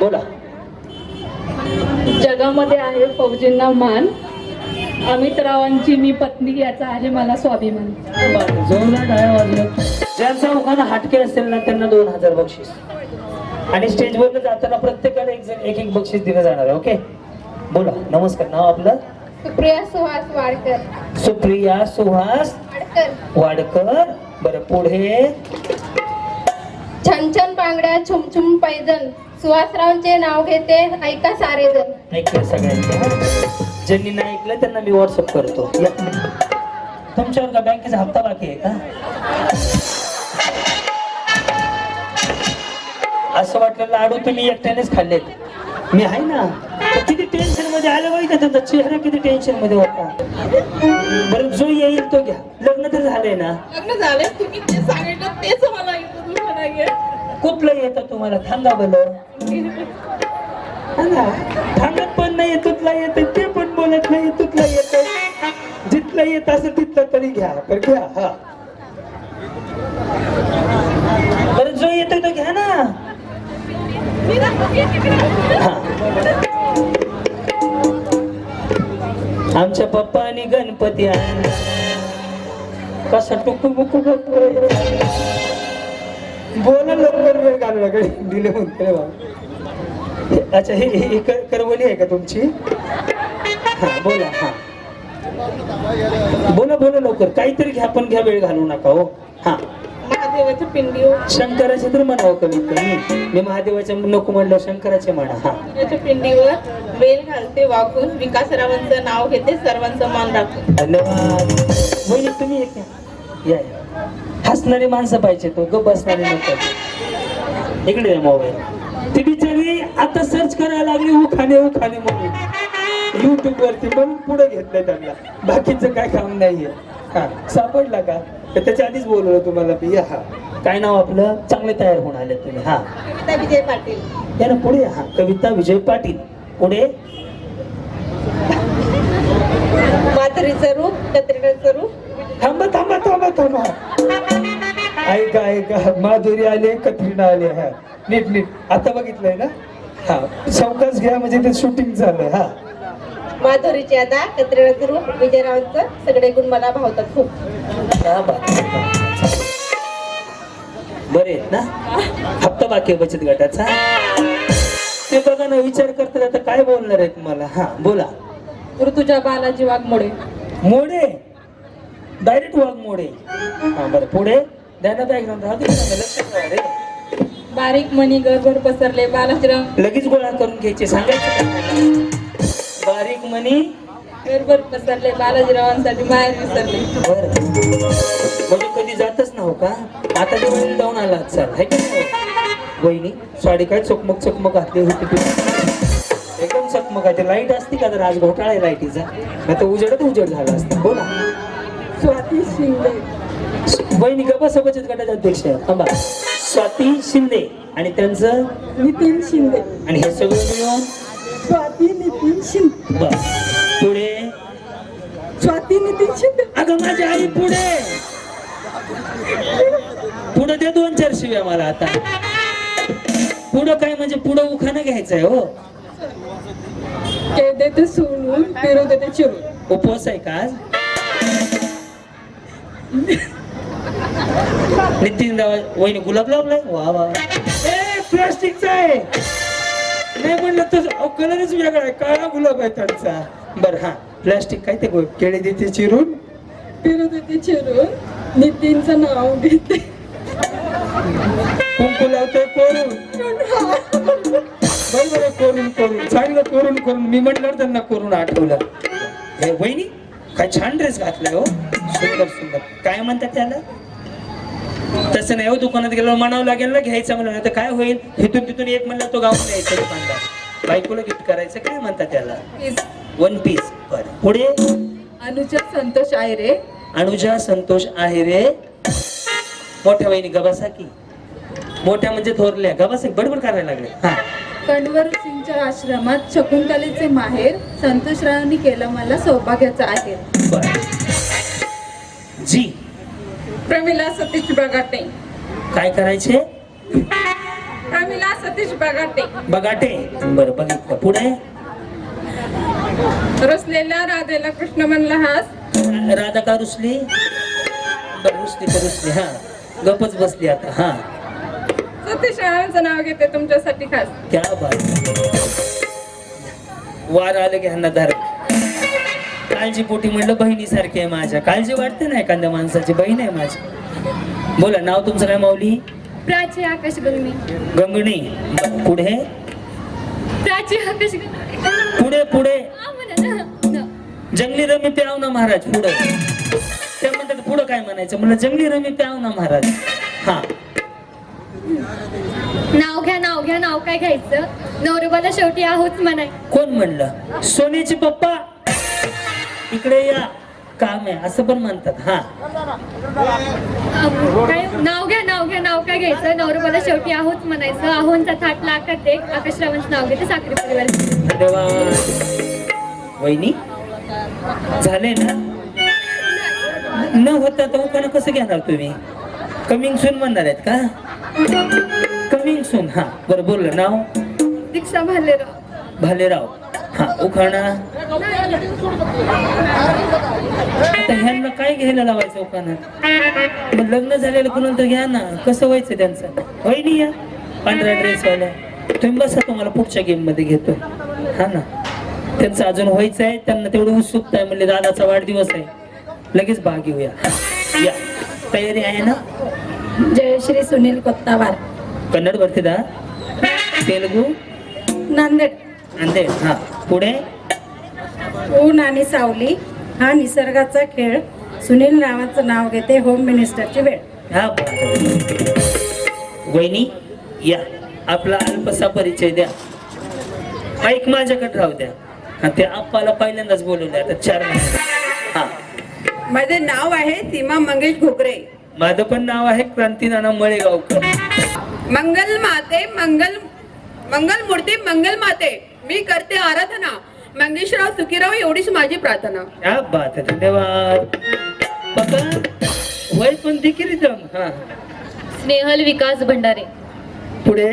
बोला. जगामध्ये आहे फौजींना मान. अमित रावांची मी पत्नी याचा आहे मला स्वाभिमान. जोरदार टाळ्या वाजल्या ज्यांचा उखाणा हटके असेल ना त्यांना दोन हजार बक्षीस. आणि स्टेजवर जाताना प्रत्येकाला एक जण एक एक बक्षीस दिलं जाणार आहे ओके बोला नमस्कार नाव आपलं? सुप्रिया सुहास वाडकर. सुप्रिया सुहास वाडकर. बरं पुढे? छान छान बांगड्या छुमछुम पैजण. सुहासरावांचे नाव घेते. ऐका सारेजण. ऐकलं सगळ्यांनी हं? ज्यांनी नाही ऐकलं त्यांना मी व्हॉट्सअप करतो. या. तुमच्यावर का बँकेचा हप्ता बाकी आहे का? असं वाटलं लाडू तुम्ही एकट्यानेच खाल्लेत. मी आहे ना? किती टेन्शनमध्ये आलं माहिती त्यांचा चेहरा किती टेन्शनमध्ये होता. बरं जो येईल तो घ्या. लग्न तर झालंय ना? लग्न झाले तुम्ही ते सांगितलं तेच मला ऐकून कुठलं येतं तुम्हाला? थांबा बरं ना. थांबत पण नाही तुतला येत ते पण बोलत नाही तुतला येत. जिथलं येत असं तिथलं तरी घ्या तर घ्या हा. बरं जो येतोय तो घ्या ना. आमच्या आमच्या आणि गणपती आहे. कसा टुकू बुकू करतोय बोला लवकर वेळ नका दिले म्हणते बाबा. अच्छा हे हे- कर- करवली आहे का तुमची? हा बोला हा. बोला बोला लवकर. काहीतरी घ्या पण घ्या वेळ घालू नका हो. हा. महादेवाच्या पिंडीवर. शंकराचे तर म्हणावं कमीत कमी. मी महादेवाच्या नको म्हणलं शंकराचे म्हणा हा. त्याच्या पिंडीवर वेल घालते वाकून विकासरावांचं नाव घेते सर्वांचा मान राखून धन्यवाद. वहिनी तुम्ही एक. या या. हसणारी माणसं पाहिजे तो ग बसणारी नको. इकडे मोबाईल. ती बिचारी आता सर्च करायला लागली उखाणे उखाणे म्हणून. युट्यूब वरती पण पुढे घेतलंय त्यांना. बाकीचं काय काम नाहीये. हा सापडला का? तर त्याच्या आधीच बोलवलं तुम्हाला या हा. काय नाव आपलं? चांगले तयार होऊन आले तुम्ही. हा. कविता विजय पाटील. या ना पुढे. हा कविता विजय पाटील. पुढे. माधुरीचं रूप कत्रिकाचं रूप. थांबा थांबा थांबा थांबा. ऐका ऐका. माधुरी आले कत्रिना आले हा. नीट नीट. आता बघितलंय ना? हा. चौकास घ्या म्हणजे ते शूटिंग झालंय हा. माधुरीची अदा कत्रिकाचं रूप विजयरावांचं सगळे गुण मला भावतात खूप. बरे आहेत ना? हप्ता बाकी आहे बचत गटाचा. ते बघा ना विचार करतात आता काय बोलणार आहे तुम्हाला हा बोला. ऋतुजा बालाजी वाघमोडे. मोडे? डायरेक्ट वाघ मोडे. हा बरं. पुढे? ध्यानात ऐकणार राहू दे ना, लक्षात ठेवा रे. बारीक मणी पसरले बालाजीराव लगेच गोळा करून घ्यायचे सांगायचं काय? बारीक मनी गरभर पसरले बालाजीरावांसाठी बाहेर विसरले. बर. म्हणजे कधी जातच ना हो का? आता दिवाळी जाऊन आला चाल हाय का नाही? वहिनी साडी काय चकमक चकमक घातली होती तुम्ही एकदम चकमक आहे. लाइट असती का तर आज घोटाळा आहे लाईटीचा नाही तर उजेडच उजेड झाला असता. बोला. स्वाती शिंदे. वहिनी गप्पा बचत गटाचे अध्यक्ष आहे थांबा. स्वाती शिंदे आणि त्यांचं? नितीन शिंदे. आणि हे सगळं मिळून? स्वाती नितीन शिंदे. बर. पुढे? स्वाती नितीन शिंदे. अगं माझी आई पुढे. पुढे दे दोन चार शिव्या मला आता. पुढं काय म्हणजे पुढं उखाणं घ्यायचंय हो. देते सोडून पेरू देते चिरून. उपवास आहे का आज? नितीन वहिनी गुलाब लावलाय? वा वा ए प्लास्टिकचा आहे. नाही म्हणलं तर कलरच वेगळा आहे. काळा गुलाब आहे त्यांचा. बर हा. प्लास्टिक काय ते केळी देते चिरून? पेरू देते चिरून. नितीनचं नाव घेते. कुंकू लावतोय कोरून. बरोबर कोरून कोरून. चांगलं कोरून करून. मी म्हटलं त्यांना कोरून आठवलं. हे वहिनी काय छान ड्रेस घातलाय हो. सुंदर सुंदर. काय म्हणतात त्याला? तसं नाही हो दुकानात गेलो म्हणावं लागेल ना घ्यायचं म्हणलं तर काय होईल? इथून तिथून एक म्हणलं तो गाऊन द्यायचा दुकानदार. बायकोला गिफ्ट करायचं. काय म्हणतात त्याला? वन पीस बरं. पुढे? अनुजा संतोष आयरे अनुजा संतोष आहेरे मोठ्या वहिनी गबासा की? मोठ्या म्हणजे थोरल्या. गबासा बडबड करायला लागले. हा. कणवर सिंगच्या आश्रमात शकुंतलेचे माहेर संतोषरावांनी केलं मला सौभाग्याचं आहे. बर. जी. प्रमिला सतीश बगाटे. काय करायचे? प्रमिला सतीश बगाटे. बघाटे बरं बघितलं. पुढे? रसलेल्या राधेला कृष्ण म्हणला हास. राधा का रुसली? बरं रुसली तर रुसली हा. गपच बसली आता हा. सतीश रावांचं नाव घेते तुमच्यासाठी खास. क्या बात. वार आलं की ह्यांना धर. काळजी पोटी म्हणलं बहिणीसारखी आहे माझ्या. काळजी वाटते ना एखाद्या माणसाची बहीण आहे माझी. बोला नाव तुमचं काय माऊली? प्राची आकाश गंगणे. गंगणी. पुढे? प्राची आकाश पुढे पुढे? हा म्हणा ना. ना. जंगली रमी प्याव ना महाराज पुढे. ते म्हणतात पुढं काय म्हणायचं? म्हणलं जंगली रमी प्याव ना महाराज. हा. नाव घ्या नाव घ्या नाव काय घ्यायचं? नवरोबाला शेवटी आहोत म्हणाय. कोण म्हणलं? सोन्याचे पप्पा? इकडे या. काम आहे असं पण म्हणतात. हा. काय? नाव घ्या नाव घ्या नाव काय घ्यायचं? नवरोबाला शेवटी आहोत म्हणायचं. आहोंचा थाट लाखात एक. आकाश रावांचं नाव घेते साखरी परिवार. धन्यवाद. वहिनी? झाले ना? न होता तर उखाणं कसं घेणार तुम्ही? कमिंग सून म्हणणार आहेत का? कमिंग सून हा. बरं बोललं. नाव? दीक्षा भालेराव. भालेराव. हा उखाणा? आता ह्यांना काय घ्यायला लावायचं उखाणा? मग लग्न झालेलं कुणाला तर घ्या ना. कसं व्हायचं त्यांचं? वहिनी या. पांढऱ्या ड्रेस वाल्या. तुम्ही बसा तुम्हाला पुढच्या गेममध्ये घेतो हा ना. त्यांचं अजून व्हायचं आहे त्यांना तेवढं उत्सुकता आहे. म्हणजे दादाचा वाढदिवस आहे. लगेच भाग घेऊया या. तयारी आहे ना जयश्री सुनील कोत्तावार कन्नड वर्तीदा तेलगू नांदेड नांदेड हा पुढे ऊन आणि सावली हा निसर्गाचा खेळ सुनील नावाचं नाव घेते होम मिनिस्टरची वेळ हा वहिनी या आपला अल्पसा परिचय द्या ऐक माझ्याकडे राहू द्या आणि ते आपल्याला पहिल्यांदाच बोलवलं आता चार महिने हा माझे नाव आहे सीमा मंगेश घोगरे. माझं पण नाव आहे क्रांतीनाना मळेगावकर. मंगल माते मंगल मंगल मूर्ती मंगल माते. मी करते आराधना. मंगेशराव सुखीराव एवढीच माझी प्रार्थना. क्या बात आहे धन्यवाद. वय हा. स्नेहल विकास भंडारे. पुढे?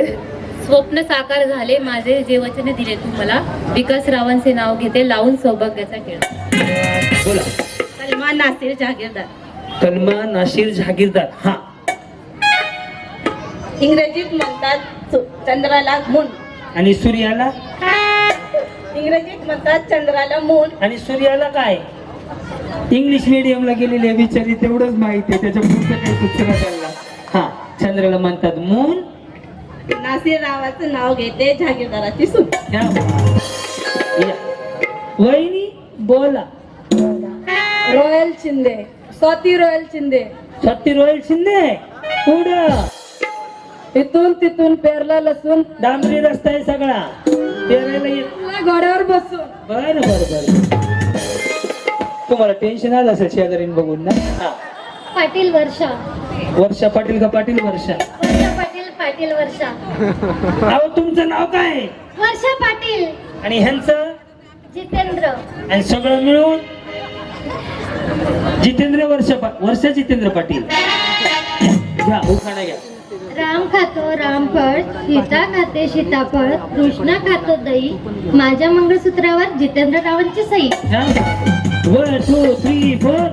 स्वप्न साकार झाले माझे जे वचन दिले तुम्हाला. विकास रावांचे नाव घेते लावून सौभाग्याचा खेळ. बोला. सलमान नासिर जहागीरदार कलमा नाशिर जहागीरदार हा. इंग्रजीत म्हणतात चंद्राला मून. आणि सूर्याला? इंग्रजीत म्हणतात चंद्राला मून. आणि सूर्याला काय? इंग्लिश मिडियमला गेलेले बिचारी तेवढंच माहिती आहे त्याच्या पुढचं काही सुचना त्यांना. हा चंद्राला म्हणतात मून. नासिर रावाचं नाव घेते जहागीरदाराची. या. वहिनी बोला. रॉयल शिंदे. स्वाती रॉयल शिंदे. सत्ती रोयल शिंदे. पुढं. इथून तिथून पेरला लसून डांबरी रस्ता आहे सगळा. पेरायला येत घोड्यावर बसून. बर बर बर. तुम्हाला टेन्शन आलं असेल शेजारीन बघून ना? हा. पाटील वर्षा. वर्षा पाटील का पाटील वर्षा? वर्षा पाटील पाटील वर्षा. अहो तुमचं नाव काय? आहे? वर्षा पाटील. आणि ह्यांचं? जितेंद्र. आणि सगळं मिळून? जितेंद्र वर्ष वर्ष जितेंद्र पाटील. घ्या उखाणा घ्या. राम खातो रामफळ सीता खाते सीताफळ कृष्णा खातो दही माझ्या मंगळसूत्रावर Jitendra रावांची Sai one two three four